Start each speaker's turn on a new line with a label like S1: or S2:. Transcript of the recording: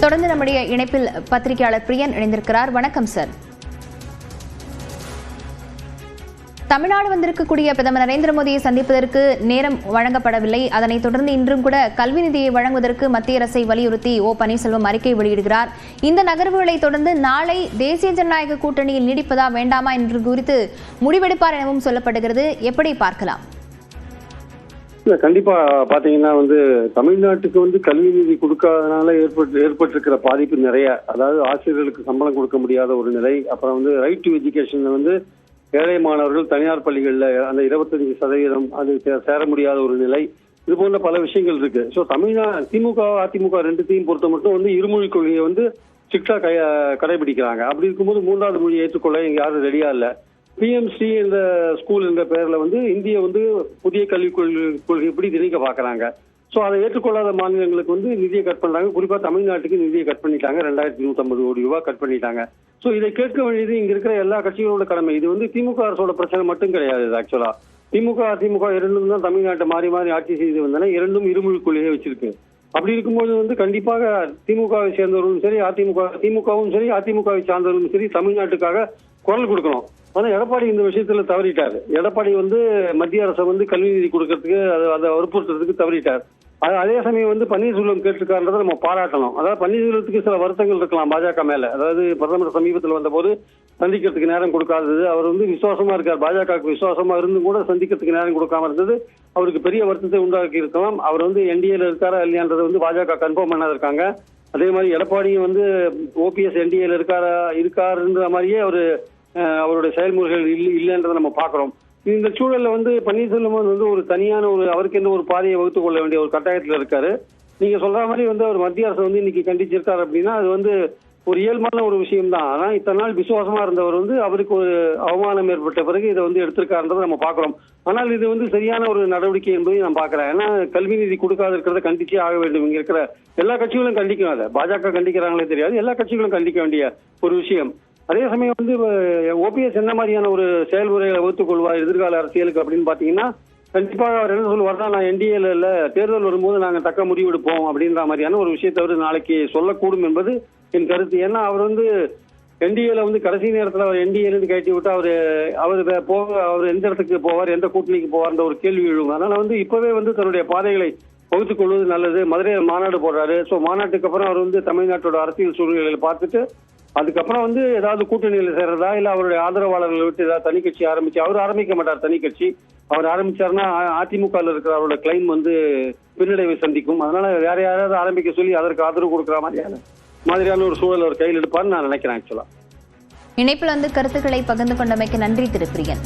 S1: தொடர்ந்து நம்முடைய இணைப்பில் பத்திரிகையாளர் பிரியன் இணைந்திருக்கிறார். வணக்கம் சார். தமிழ்நாடு வந்திருக்கக்கூடிய பிரதமர் நரேந்திர மோடியை சந்திப்பதற்கு நேரம் வழங்கப்படவில்லை. அதனைத் தொடர்ந்து இன்றும் கூட கல்வி நிதியை வழங்குவதற்கு மத்திய அரசை வலியுறுத்தி ஓ பன்னீர்செல்வம் அறிக்கை வெளியிடுகிறார். இந்த நகர்வுகளை தொடர்ந்து நாளை தேசிய ஜனநாயக கூட்டணியில் நீடிப்பதா வேண்டாமா என்று குறித்து முடிவெடுப்பார் எனவும் சொல்லப்படுகிறது. எப்படி பார்க்கலாம்?
S2: இல்லை கண்டிப்பாக பார்த்தீங்கன்னா வந்து தமிழ்நாட்டுக்கு வந்து கல்வி நிதி கொடுக்காதனால ஏற்பட்டு ஏற்பட்டிருக்கிற பாதிப்பு நிறைய. அதாவது ஆசிரியர்களுக்கு சம்பளம் கொடுக்க முடியாத ஒரு நிலை. அப்புறம் வந்து ரைட் டு எஜுகேஷனில் வந்து ஏழை மாணவர்கள் தனியார் பள்ளிகளில் அந்த இருபத்தஞ்சு சதவீதம் அது சேர முடியாத ஒரு நிலை. இது போன்ற பல விஷயங்கள் இருக்கு. ஸோ தமிழ்நா திமுக அதிமுக ரெண்டுத்தையும் பொறுத்த மட்டும் வந்து இருமொழி கொள்கையை வந்து ஸ்ட்ரிக்டாக கடைபிடிக்கிறாங்க. அப்படி இருக்கும்போது மூன்றாவது மொழியை ஏற்றுக்கொள்ள இங்கே யாரும் ரெடியா இல்லை. பிஎம்சி என்ற ஸ்கூல் என்ற பெயர்ல வந்து இந்திய வந்து புதிய கல்விக் கொள்கை கொள்கை எப்படி திணிக்க பாக்குறாங்க ஸோ அதை ஏற்றுக்கொள்ளாத மாநிலங்களுக்கு வந்து நிதியை கட் பண்றாங்க. குறிப்பா தமிழ்நாட்டுக்கு நிதியை கட் பண்ணிட்டாங்க. ரெண்டாயிரத்தி நூற்றம்பது கோடி ரூபாய் கட் பண்ணிட்டாங்க. ஸோ இதை கேட்க வேண்டியது இங்க இருக்கிற எல்லா கட்சிகளோட கடமை. இது வந்து திமுக அரசோட பிரச்சனை மட்டும் கிடையாது ஆக்சுவலா திமுக அதிமுக இரண்டும் தான் தமிழ்நாட்டை மாறி மாறி ஆட்சி செய்து வந்தன. இரண்டும் இருமொழி கொள்கையை வச்சிருக்கு. அப்படி இருக்கும்போது வந்து கண்டிப்பாக திமுகவை சேர்ந்தவர்களும் சரி அதிமுக திமுகவும் சரி அதிமுகவை சார்ந்தவர்களும் சரி தமிழ்நாட்டுக்காக குரல் கொடுக்கணும். ஆனா எடப்பாடி இந்த விஷயத்துல தவறிட்டார். எடப்பாடி வந்து மத்திய அரசை வந்து கல்வி நிதி கொடுக்கறதுக்கு அதை அதை வற்புறுத்துறதுக்கு தவறிட்டார். அது அதே சமயம் வந்து பன்னீர்செல்வம் கேட்டிருக்காருன்றதை நம்ம பாராட்டணும். அதாவது பன்னீர்செல்வத்துக்கு சில வருத்தங்கள் இருக்கலாம் பாஜக மேல. அதாவது பிரதமர் சமீபத்தில் வந்தபோது சந்திக்கிறதுக்கு நேரம் கொடுக்காதது. அவர் வந்து விசுவாசமா இருக்கார். பாஜகவுக்கு விசுவாசமா இருந்தும் கூட சந்திக்கிறதுக்கு நேரம் கொடுக்காம இருந்தது. அவருக்கு பெரிய வருத்தத்தை உண்டாக்கி இருக்கலாம். அவர் வந்து என்டிஏல இருக்காரா இல்லையான்றதை வந்து பாஜக கன்ஃபார்ம் பண்ணாத இருக்காங்க. அதே மாதிரி எடப்பாடியும் வந்து ஓபிஎஸ் என்டிஏல இருக்காரா இருக்காருன்ற மாதிரியே அவர் அவருடைய செயல்முறைகள் இல்லை இல்லைன்றதை நம்ம பார்க்குறோம். இந்த சூழலில் வந்து பன்னீர்செல்வம் வந்து ஒரு தனியான ஒரு அவருக்கு என்ன ஒரு பாதையை வகுத்து கொள்ள வேண்டிய ஒரு கட்டாயத்தில் இருக்காரு. நீங்க சொல்ற மாதிரி வந்து அவர் மத்திய அரசு வந்து இன்னைக்கு கண்டிச்சிருக்காரு அப்படின்னா அது வந்து ஒரு இயல்பான ஒரு விஷயம் தான் ஆனால் இத்தனை நாள் விசுவாசமா இருந்தவர் வந்து அவருக்கு ஒரு அவமானம் ஏற்பட்ட பிறகு இதை வந்து எடுத்திருக்காருன்றதை நம்ம பார்க்குறோம். ஆனால் இது வந்து சரியான ஒரு நடவடிக்கை என்பதை நான் பார்க்குறேன். ஏன்னா கல்வி நிதி கொடுக்காத இருக்கிறத கண்டிச்சே ஆக வேண்டும். இங்கே இருக்கிற எல்லா கட்சிகளும் கண்டிக்கும் அதை. பாஜக கண்டிக்கிறாங்களே தெரியாது. எல்லா கட்சிகளும் கண்டிக்க வேண்டிய ஒரு விஷயம். அதே சமயம் வந்து ஓபிஎஸ் என்ன மாதிரியான ஒரு செயல்முறைகளை வகுத்துக் கொள்வார் எதிர்கால அரசியலுக்கு அப்படின்னு பாத்தீங்கன்னா கண்டிப்பாக அவர் என்ன சொல்லுவார்னா நான் என்டிஏல இல்ல தேர்தல் வரும்போது நாங்கள் தக்க முடிவெடுப்போம் அப்படின்ற மாதிரியான ஒரு விஷயத்தை அவர் நாளைக்கு சொல்லக்கூடும் என்பது என் கருத்து. ஏன்னா அவர் வந்து என்டிஏல வந்து கடைசி நேரத்தில் அவர் என்டிஏல கேட்டி கட்டி விட்டு அவர் அவர் போக அவர் எந்த இடத்துக்கு போவார் எந்த கூட்டணிக்கு போவார்ன்ற ஒரு கேள்வி எழும். அதனால வந்து இப்பவே வந்து தன்னுடைய பாதைகளை வகுத்துக் கொள்வது நல்லது. மதுரையில் மாநாடு போடுறாரு. ஸோ மாநாட்டுக்கு அப்புறம் அவர் வந்து தமிழ்நாட்டோட அரசியல் சூழ்நிலைகளை பார்த்துட்டு அதுக்கப்புறம் வந்து ஏதாவது கூட்டணியில் சேர்றதா இல்ல அவருடைய ஆதரவாளர்களை விட்டு ஏதாவது தனி கட்சி ஆரம்பிச்சு அவர் ஆரம்பிக்க மாட்டார் தனி கட்சி. அவர் ஆரம்பிச்சாருன்னா அதிமுக இருக்கிற அவரோட கிளைம் வந்து பின்னடைவை சந்திக்கும். அதனால வேற யாராவது ஆரம்பிக்க சொல்லி அதற்கு ஆதரவு கொடுக்குற மாதிரியான மாதிரியான ஒரு சூழல் அவர் கையில் எடுப்பார்னு நான் நினைக்கிறேன் ஆக்சுவலா
S1: இணைப்பில் வந்து கருத்துக்களை பகிர்ந்து கொண்டமைக்கு நன்றி திரு பிரியன்.